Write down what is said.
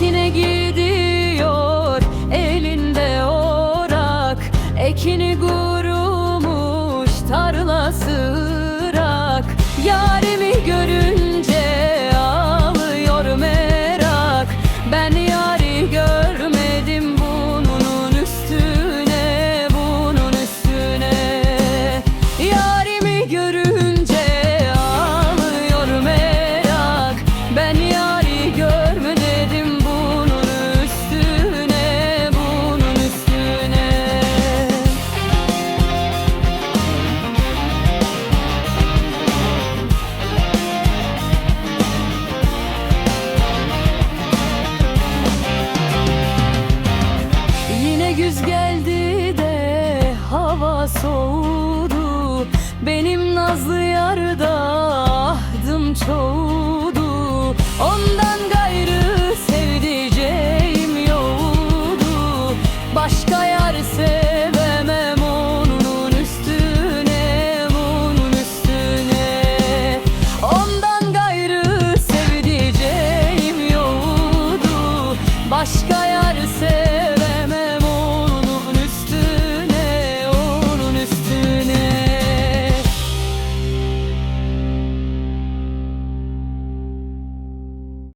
Ekine gidiyor elinde orak. Ekini gur soğudu. Benim nazlı